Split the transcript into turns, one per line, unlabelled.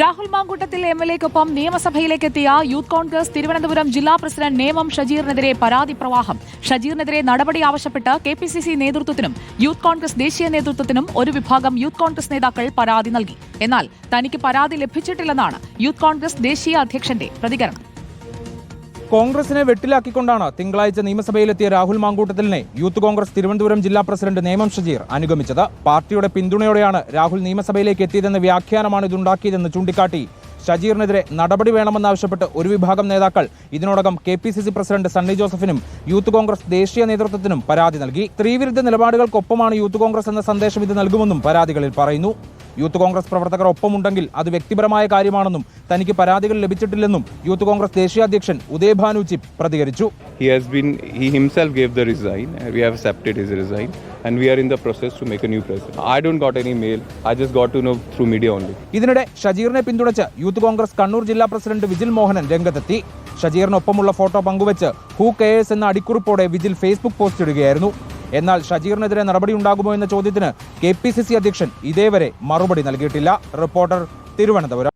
Rahul Mamkootathil M L എക്കൊപ്പം നിയമസഭയിലേക്ക് എത്തിയ യൂത്ത് കോൺഗ്രസ് തിരുവനന്തപുരം ജില്ലാ പ്രസിഡന്റ് നേമം ഷജീറിനെതിരെ പരാതി പ്രവാഹം. ഷജീറിനെതിരെ നടപടി ആവശ്യപ്പെട്ട് കെ പി സി സി നേതൃത്വത്തിനും യൂത്ത് കോൺഗ്രസ് ദേശീയ നേതൃത്വത്തിനും ഒരു വിഭാഗം യൂത്ത് കോൺഗ്രസ് നേതാക്കൾ പരാതി നൽകി. എന്നാൽ തനിക്ക് പരാതി ലഭിച്ചിട്ടില്ലെന്നാണ് യൂത്ത് കോൺഗ്രസ് ദേശീയ അധ്യക്ഷന്റെ പ്രതികരണം.
കോൺഗ്രസിനെ വെട്ടിലാക്കിക്കൊണ്ടാണ് തിങ്കളാഴ്ച നിയമസഭയിലെത്തിയ രാഹുൽ മാങ്കൂട്ടത്തിലിനെ യൂത്ത് കോൺഗ്രസ് തിരുവനന്തപുരം ജില്ലാ പ്രസിഡന്റ് നേമം ഷജീർ അനുഗമിച്ചത്. പാർട്ടിയുടെ പിന്തുണയോടെയാണ് രാഹുൽ നിയമസഭയിലേക്ക് എത്തിയതെന്ന വ്യാഖ്യാനമാണ് ഇതുണ്ടാക്കിയതെന്ന് ചൂണ്ടിക്കാട്ടി ഷജീറിനെതിരെ നടപടി വേണമെന്നാവശ്യപ്പെട്ട് ഒരു വിഭാഗം നേതാക്കൾ ഇതിനോടകം K P C C president Sunny ജോസഫിനും youth Congress ദേശീയ നേതൃത്വത്തിനും പരാതി നൽകി. സ്ത്രീവിരുദ്ധ നിലപാടുകൾക്കൊപ്പമാണ് യൂത്ത് കോൺഗ്രസ് എന്ന സന്ദേശം ഇത് നൽകുമെന്നും പരാതികളിൽ പറയുന്നു. യൂത്ത് കോൺഗ്രസ് പ്രവർത്തകർ ഒപ്പമുണ്ടെങ്കിൽ അത് വ്യക്തിപരമായ കാര്യമാണെന്നും തനിക്ക് പരാതികൾ ലഭിച്ചിട്ടില്ലെന്നും യൂത്ത് കോൺഗ്രസ് ദേശീയ അധ്യക്ഷൻ ഉദയഭാനു ചിപ്പ് പ്രതികരിച്ചു
He has been, he himself gave the resign. and We have accepted his resign, and we are in the process to make a new president. I don't got any mail. I just got to know through media only.
ഇതിനിടെ ഷജീറിനെ പിന്തുണച്ച് youth Congress Kannur ജില്ലാ president Vijil Mohanan രംഗത്തെത്തി ഷജീറിനൊപ്പമുള്ള photo പങ്കുവച്ച് who cares എന്ന അടിക്കുറിപ്പോടെ vigil Facebook post ഇടുകയായിരുന്നു എന്നാൽ ഷജീറിനെതിരെ നടപടി ഉണ്ടാകുമോ എന്ന ചോദ്യത്തിന് കെ അധ്യക്ഷൻ ഇതേവരെ മറുപടി നൽകിയിട്ടില്ല. റിപ്പോർട്ടർ തിരുവനന്തപുരം.